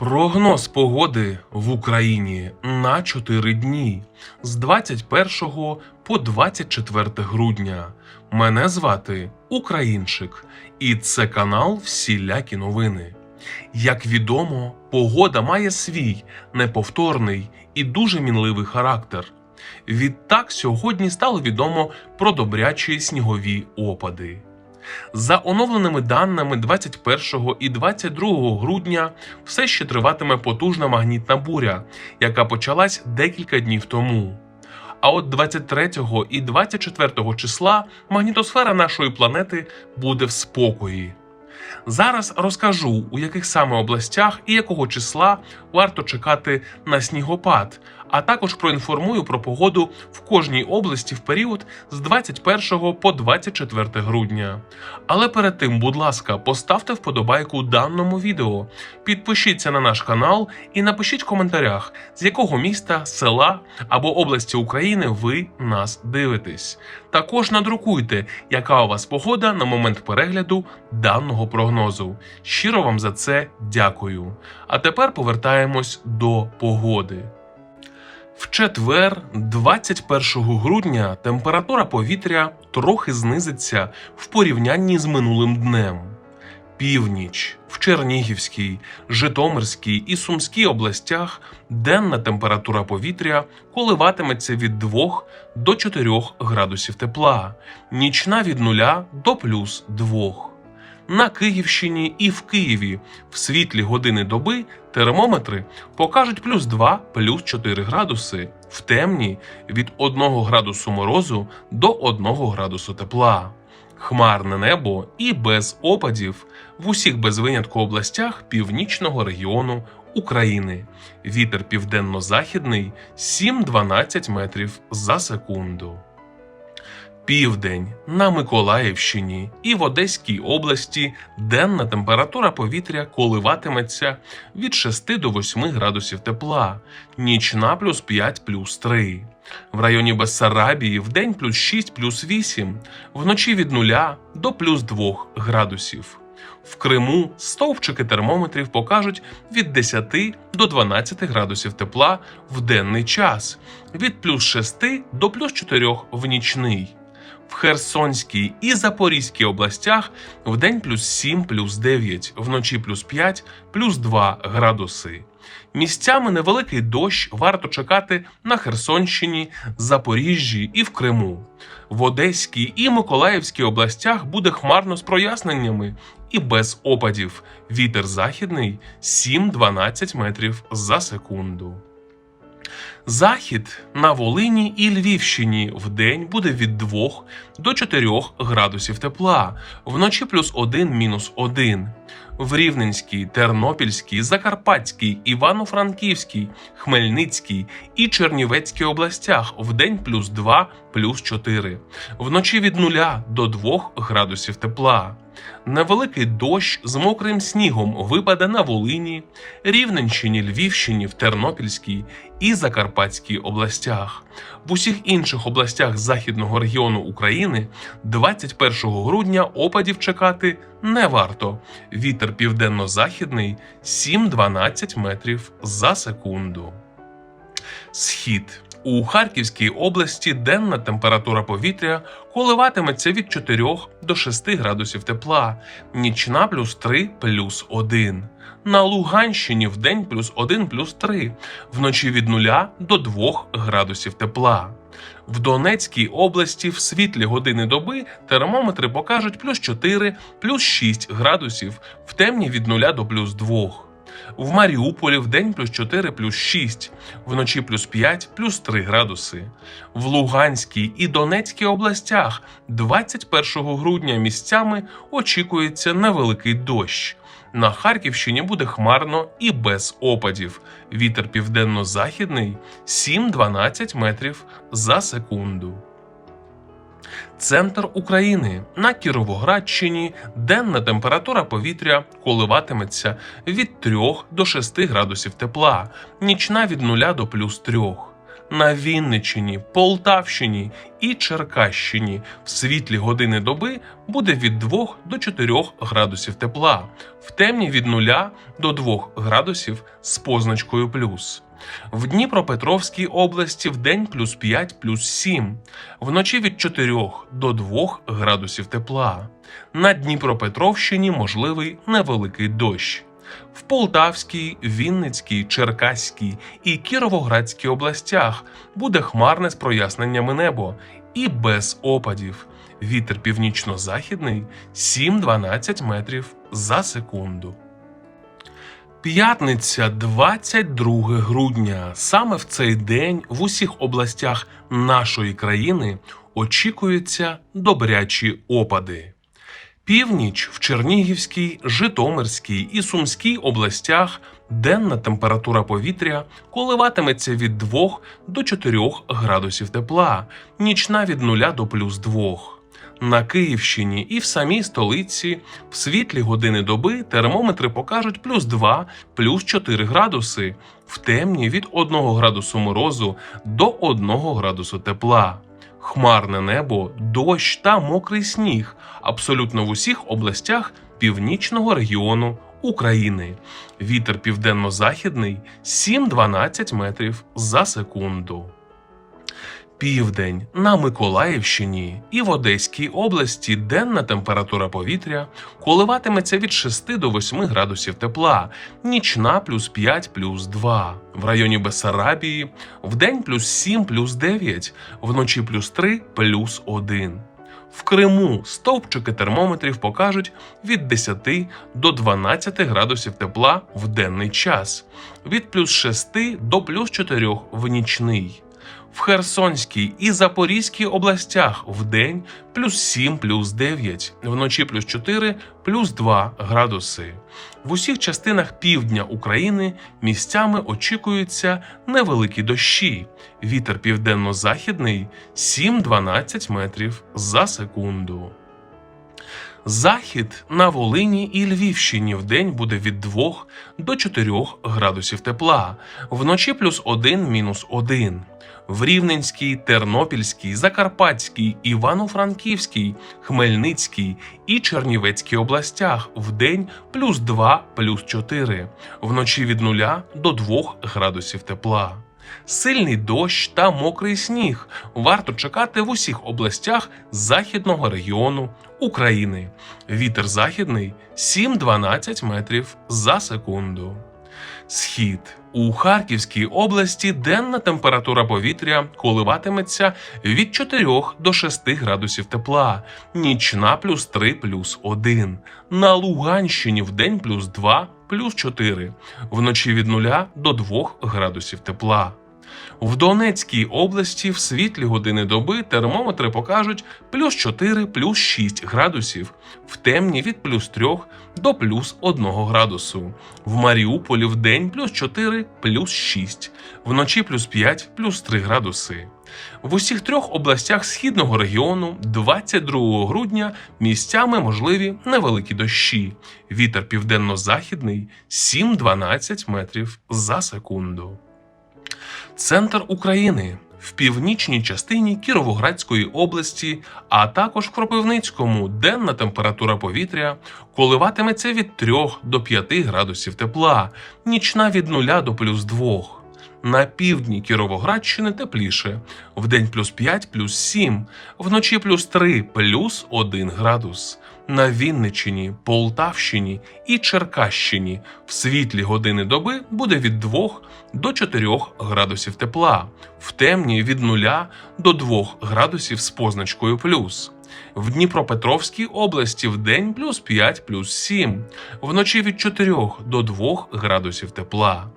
Прогноз погоди в Україні на 4 дні з 21 по 24 грудня. Мене звати Українчик, і це канал Всілякі новини. Як відомо, погода має свій неповторний і дуже мінливий характер. Відтак сьогодні стало відомо про добрячі снігові опади. За оновленими даними 21 і 22 грудня все ще триватиме потужна магнітна буря, яка почалась декілька днів тому. А от 23 і 24 числа магнітосфера нашої планети буде в спокої. Зараз розкажу, у яких саме областях і якого числа варто чекати на снігопад, а також проінформую про погоду в кожній області в період з 21 по 24 грудня. Але перед тим, будь ласка, поставте вподобайку даному відео, підпишіться на наш канал і напишіть в коментарях, з якого міста, села або області України ви нас дивитесь. Також надрукуйте, яка у вас погода на момент перегляду даного прогнозу. Щиро вам за це дякую. А тепер повертаємось до погоди. В четвер, 21 грудня, температура повітря трохи знизиться в порівнянні з минулим днем. Північ в Чернігівській, Житомирській і Сумській областях денна температура повітря коливатиметься від 2 до 4 градусів тепла, нічна від 0 до плюс 2. На Київщині і в Києві в світлі години доби термометри покажуть плюс 2, плюс 4 градуси, в темні від 1 градусу морозу до 1 градусу тепла. Хмарне небо і без опадів в усіх без винятку областях північного регіону України. Вітер південно-західний 7-12 метрів за секунду. Південь на Миколаївщині і в Одеській області денна температура повітря коливатиметься від 6 до 8 градусів тепла, нічна плюс 5 плюс 3. В районі Бессарабії в день плюс 6 плюс 8, вночі від 0 до плюс 2 градусів. В Криму стовпчики термометрів покажуть від 10 до 12 градусів тепла в денний час, від плюс 6 до плюс 4 в нічний. В Херсонській і Запорізькій областях в день плюс 7, плюс 9, вночі плюс 5, плюс 2 градуси. Місцями невеликий дощ варто чекати на Херсонщині, Запоріжжі і в Криму. В Одеській і Миколаївській областях буде хмарно з проясненнями і без опадів. Вітер західний 7-12 метрів за секунду. Захід на Волині і Львівщині в день буде від 2 до 4 градусів тепла, вночі плюс 1 мінус 1. В Рівненській, Тернопільській, Закарпатській, Івано-Франківській, Хмельницькій і Чернівецькій областях в день плюс 2 плюс 4. Вночі від 0 до 2 градусів тепла. Невеликий дощ з мокрим снігом випаде на Волині, Рівненщині, Львівщині, в Тернопільській і Закарпатській областях. В усіх інших областях західного регіону України 21 грудня опадів чекати не варто. Вітер південно-західний 7-12 метрів за секунду. Схід у Харківській області денна температура повітря коливатиметься від 4 до 6 градусів тепла, нічна плюс 3 плюс 1. На Луганщині в день плюс 1 плюс 3, вночі від 0 до 2 градусів тепла. В Донецькій області в світлі години доби термометри покажуть плюс 4 плюс 6 градусів, в темні від 0 до плюс 2. В Маріуполі в день плюс 4 плюс 6, вночі плюс 5 плюс 3 градуси. В Луганській і Донецькій областях 21 грудня місцями очікується невеликий дощ. На Харківщині буде хмарно і без опадів. Вітер південно-західний 7-12 метрів за секунду. Центр України на Кіровоградщині денна температура повітря коливатиметься від 3 до 6 градусів тепла, нічна від 0 до плюс 3. На Вінниччині, Полтавщині і Черкащині в світлі години доби буде від 2 до 4 градусів тепла, в темні від 0 до 2 градусів з позначкою плюс. В Дніпропетровській області в день плюс 5 плюс 7, вночі від 4 до 2 градусів тепла. На Дніпропетровщині можливий невеликий дощ. В Полтавській, Вінницькій, Черкаській і Кіровоградській областях буде хмарне з проясненнями небо і без опадів. Вітер північно-західний 7-12 метрів за секунду. П'ятниця 22 грудня. Саме в цей день в усіх областях нашої країни очікуються добрячі опади. Північ в Чернігівській, Житомирській і Сумській областях денна температура повітря коливатиметься від 2 до 4 градусів тепла, нічна від 0 до плюс 2. На Київщині і в самій столиці в світлі години доби термометри покажуть плюс 2, плюс 4 градуси, в темні від 1 градусу морозу до 1 градусу тепла. Хмарне небо, дощ та мокрий сніг абсолютно в усіх областях північного регіону України. Вітер південно-західний 7-12 метрів за секунду. Південь на Миколаївщині і в Одеській області денна температура повітря коливатиметься від 6 до 8 градусів тепла, нічна плюс 5 плюс 2. В районі Бесарабії в день плюс 7 плюс 9, вночі плюс 3 плюс 1. В Криму стовпчики термометрів покажуть від 10 до 12 градусів тепла в денний час, від плюс 6 до плюс 4 в нічний. В Херсонській і Запорізькій областях в день плюс 7 плюс 9, вночі плюс 4 плюс 2 градуси. В усіх частинах півдня України місцями очікуються невеликі дощі. Вітер південно-західний 7-12 метрів за секунду. Захід на Волині і Львівщині в буде від 2 до 4 градусів тепла, вночі плюс 1 мінус 1. В Рівненській, Тернопільській, Закарпатській, Івано-Франківській, Хмельницькій і Чернівецькій областях в день плюс 2 плюс 4, вночі від 0 до 2 градусів тепла. Сильний дощ та мокрий сніг варто чекати в усіх областях західного регіону України. Вітер західний 7-12 метрів за секунду. Схід у Харківській області денна температура повітря коливатиметься від 4 до 6 градусів тепла, нічна плюс 3 плюс 1. На Луганщині в день плюс 2 плюс 4, вночі від 0 до 2 градусів тепла. В Донецькій області в світлі години доби термометри покажуть плюс 4 плюс 6 градусів, в темні від плюс 3 до плюс 1 градусу. В Маріуполі в день плюс 4 плюс 6, вночі плюс 5 плюс 3 градуси. В усіх трьох областях східного регіону 22 грудня місцями можливі невеликі дощі. Вітер південно-західний 7-12 метрів за секунду. Центр України в північній частині Кіровоградської області, а також в Кропивницькому денна температура повітря коливатиметься від 3 до 5 градусів тепла, нічна від 0 до плюс 2. На півдні Кіровоградщини тепліше, вдень плюс 5 плюс 7, вночі плюс 3 плюс 1 градус. На Вінниччині, Полтавщині і Черкащині в світлі години доби буде від 2 до 4 градусів тепла, в темні від 0 до 2 градусів з позначкою плюс. В Дніпропетровській області в день плюс 5 плюс 7, вночі від 4 до 2 градусів тепла.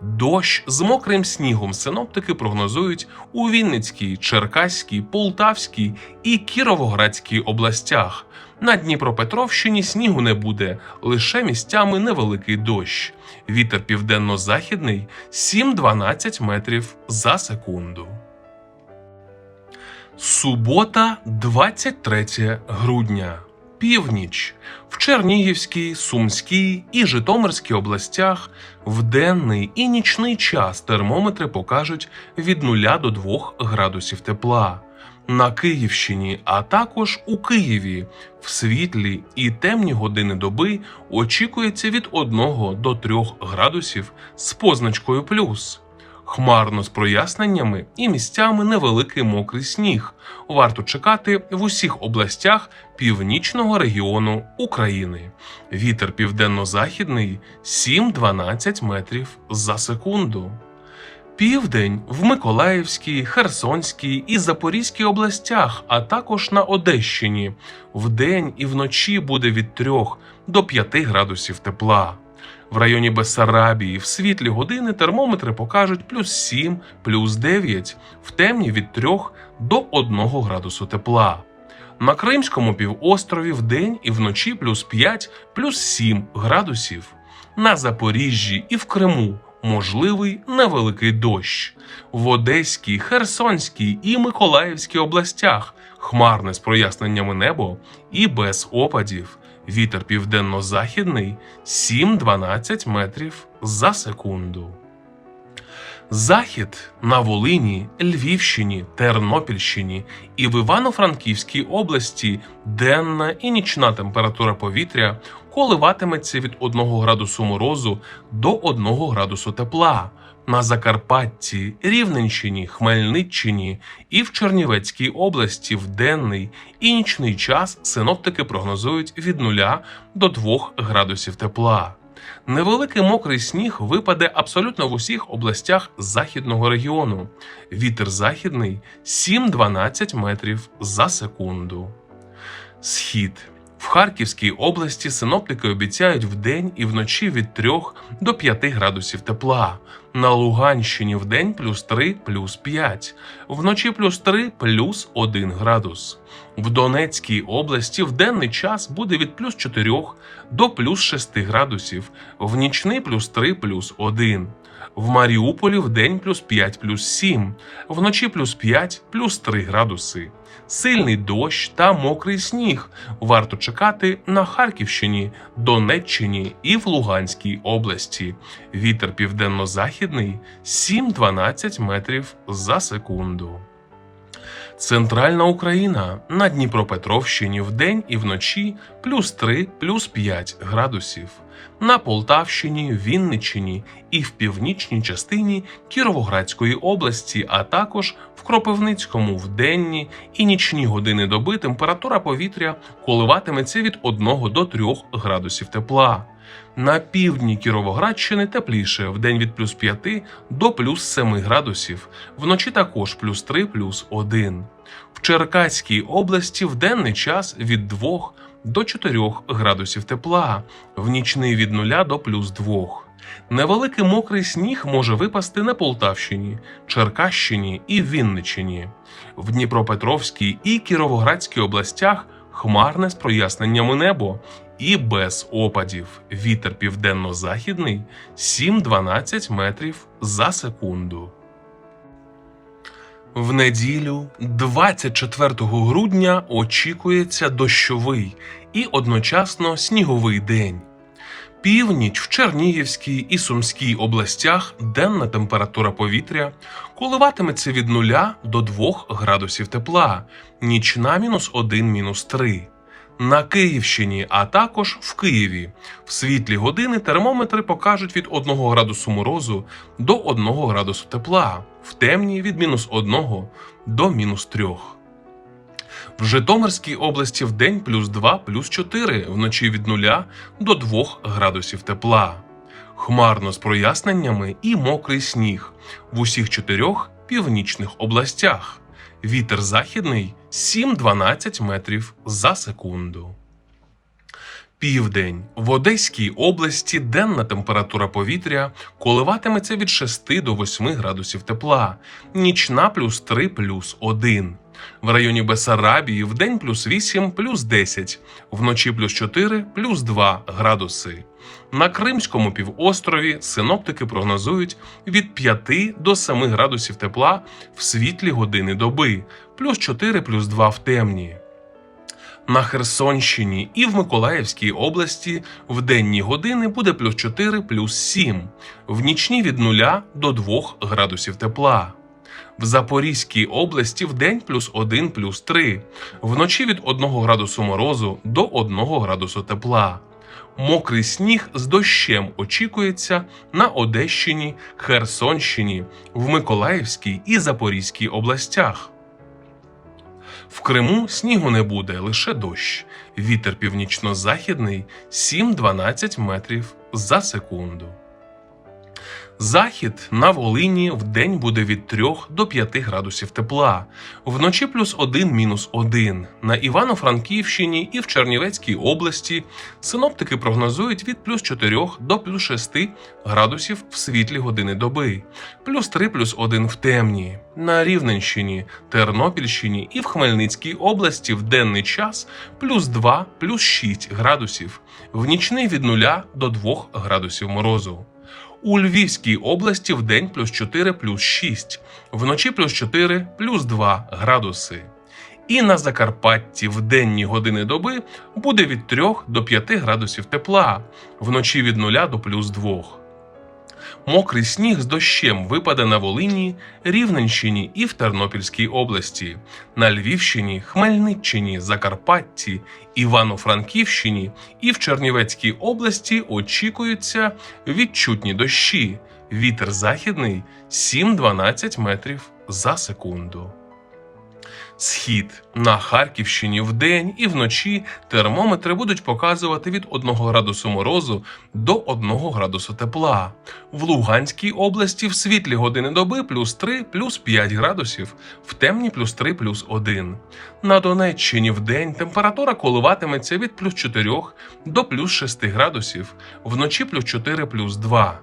Дощ з мокрим снігом синоптики прогнозують у Вінницькій, Черкаській, Полтавській і Кіровоградській областях. На Дніпропетровщині снігу не буде, лише місцями невеликий дощ. Вітер південно-західний 7-12 метрів за секунду. Субота, 23 грудня. Північ в Чернігівській, Сумській і Житомирській областях в денний і нічний час термометри покажуть від 0 до 2 градусів тепла. На Київщині, а також у Києві в світлі і темні години доби очікується від 1 до 3 градусів з позначкою плюс. Хмарно з проясненнями і місцями невеликий мокрий сніг. Варто чекати в усіх областях північного регіону України. Вітер південно-західний 7-12 метрів за секунду. Південь в Миколаївській, Херсонській і Запорізькій областях, а також на Одещині. Вдень і вночі буде від 3 до 5 градусів тепла. В районі Бессарабії в світлі години термометри покажуть плюс 7, плюс 9, в темні від 3 до 1 градусу тепла. На Кримському півострові вдень і вночі плюс 5, плюс 7 градусів. На Запоріжжі і в Криму можливий невеликий дощ. В Одеській, Херсонській і Миколаївській областях хмарне з проясненнями небо і без опадів. Вітер південно-західний 7-12 метрів за секунду. Захід на Волині, Львівщині, Тернопільщині і в Івано-Франківській області денна і нічна температура повітря коливатиметься від 1 градусу морозу до 1 градусу тепла. На Закарпатті, Рівненщині, Хмельниччині і в Чернівецькій області в денний і нічний час синоптики прогнозують від 0 до 2 градусів тепла. Невеликий мокрий сніг випаде абсолютно в усіх областях західного регіону. Вітер західний 7-12 метрів за секунду. Схід в Харківській області синоптики обіцяють вдень і вночі від 3 до 5 градусів тепла. На Луганщині вдень плюс 3 плюс 5, вночі плюс 3 плюс 1 градус. В Донецькій області в денний час буде від плюс 4 до плюс 6 градусів, в нічний плюс 3 плюс 1. В Маріуполі в день плюс 5 плюс 7, вночі плюс 5 плюс 3 градуси. Сильний дощ та мокрий сніг варто чекати на Харківщині, Донеччині і в Луганській області. Вітер південно-західний 7-12 метрів за секунду. Центральна Україна на Дніпропетровщині вдень і вночі плюс 3 плюс 5 градусів. На Полтавщині, Вінниччині і в північній частині Кіровоградської області, а також в Кропивницькому в денні і нічні години доби температура повітря коливатиметься від 1 до 3 градусів тепла. На півдні Кіровоградщини тепліше вдень від плюс 5 до плюс 7 градусів, вночі також плюс 3 плюс 1. В Черкаській області в денний час від 2 до 4 градусів тепла, в нічний від 0 до плюс 2. Невеликий мокрий сніг може випасти на Полтавщині, Черкащині і Вінниччині. В Дніпропетровській і Кіровоградській областях хмарне з проясненнями небо і без опадів. Вітер південно-західний 7-12 метрів за секунду. В неділю, 24 грудня, очікується дощовий і одночасно сніговий день. Північ в Чернігівській і Сумській областях денна температура повітря коливатиметься від 0 до 2 градусів тепла, нічна мінус 1 мінус 3. На Київщині, а також в Києві. В світлі години термометри покажуть від 1 градусу морозу до 1 градусу тепла, в темні від мінус 1 до мінус 3. В Житомирській області в день плюс 2 плюс 4, вночі від 0 до 2 градусів тепла. Хмарно з проясненнями і мокрий сніг в усіх чотирьох північних областях. Вітер західний 7-12 метрів за секунду. Південь в Одеській області денна температура повітря коливатиметься від 6 до 8 градусів тепла, нічна плюс 3 плюс 1. В районі Бесарабії в день плюс 8 плюс 10, вночі плюс 4 плюс 2 градуси. На Кримському півострові синоптики прогнозують від 5 до 7 градусів тепла в світлі години доби, плюс 4 плюс 2 в темні. На Херсонщині і в Миколаївській області в денні години буде плюс 4 плюс 7, в нічні від 0 до 2 градусів тепла. В Запорізькій області в день плюс 1 плюс 3, вночі від 1 градусу морозу до 1 градусу тепла. Мокрий сніг з дощем очікується на Одещині, Херсонщині, в Миколаївській і Запорізькій областях. В Криму снігу не буде, лише дощ. Вітер північно-західний 7-12 метрів за секунду. Захід на Волині в день буде від 3 до 5 градусів тепла, вночі плюс 1 мінус 1. На Івано-Франківщині і в Чернівецькій області синоптики прогнозують від плюс 4 до плюс 6 градусів в світлі години доби, плюс 3 плюс 1 в темні. На Рівненщині, Тернопільщині і в Хмельницькій області в денний час плюс 2 плюс 6 градусів, в нічний від 0 до 2 градусів морозу. У Львівській області в день плюс 4 плюс 6, вночі плюс 4 плюс 2 градуси. І на Закарпатті в денні години доби буде від 3 до 5 градусів тепла, вночі від 0 до плюс 2. Мокрий сніг з дощем випаде на Волині, Рівненщині і в Тернопільській області, на Львівщині, Хмельниччині, Закарпатті, Івано-Франківщині і в Чернівецькій області очікуються відчутні дощі. Вітер західний 7-12 метрів за секунду. Схід на Харківщині вдень і вночі термометри будуть показувати від 1 градусу морозу до 1 градусу тепла. В Луганській області в світлі години доби плюс 3 плюс 5 градусів, в темні плюс 3 плюс 1. На Донеччині вдень температура коливатиметься від плюс 4 до плюс 6 градусів, вночі плюс 4 плюс 2.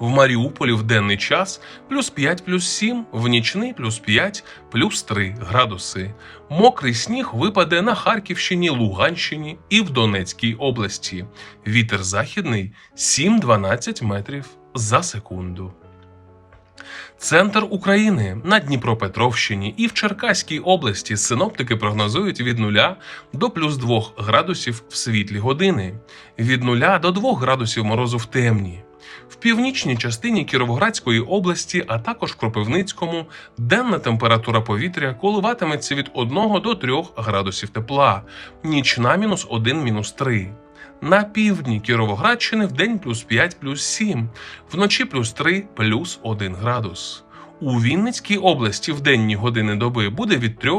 В Маріуполі в денний час плюс 5 плюс 7, в нічний плюс 5 плюс 3 градуси. Мокрий сніг випаде на Харківщині, Луганщині і в Донецькій області. Вітер західний 7-12 метрів за секунду. Центр України на Дніпропетровщині і в Черкаській області синоптики прогнозують від 0 до плюс 2 градусів в світлі години, від 0 до 2 градусів морозу в темні. В північній частині Кіровоградської області, а також Кропивницькому, денна температура повітря коливатиметься від 1 до 3 градусів тепла, нічна мінус 1 мінус 3. На півдні Кіровоградщини в день плюс 5 плюс 7, вночі плюс 3 плюс 1 градус. У Вінницькій області в денні години доби буде від 3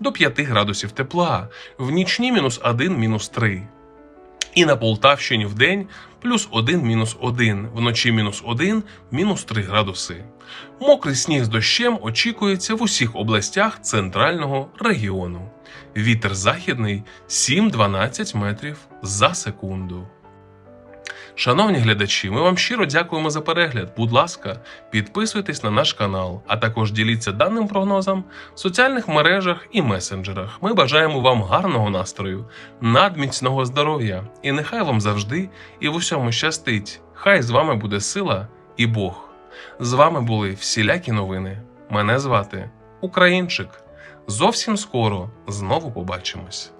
до 5 градусів тепла, в нічні мінус 1 мінус 3. І на Полтавщині в день плюс 1 мінус 1, вночі мінус 1 мінус 3 градуси. Мокрий сніг з дощем очікується в усіх областях центрального регіону. Вітер західний 7-12 метрів за секунду. Шановні глядачі, ми вам щиро дякуємо за перегляд. Будь ласка, підписуйтесь на наш канал, а також діліться даним прогнозом в соціальних мережах і месенджерах. Ми бажаємо вам гарного настрою, надміцного здоров'я, і нехай вам завжди і в усьому щастить. Хай з вами буде сила і Бог. З вами були всілякі новини. Мене звати Українчик. Зовсім скоро знову побачимось.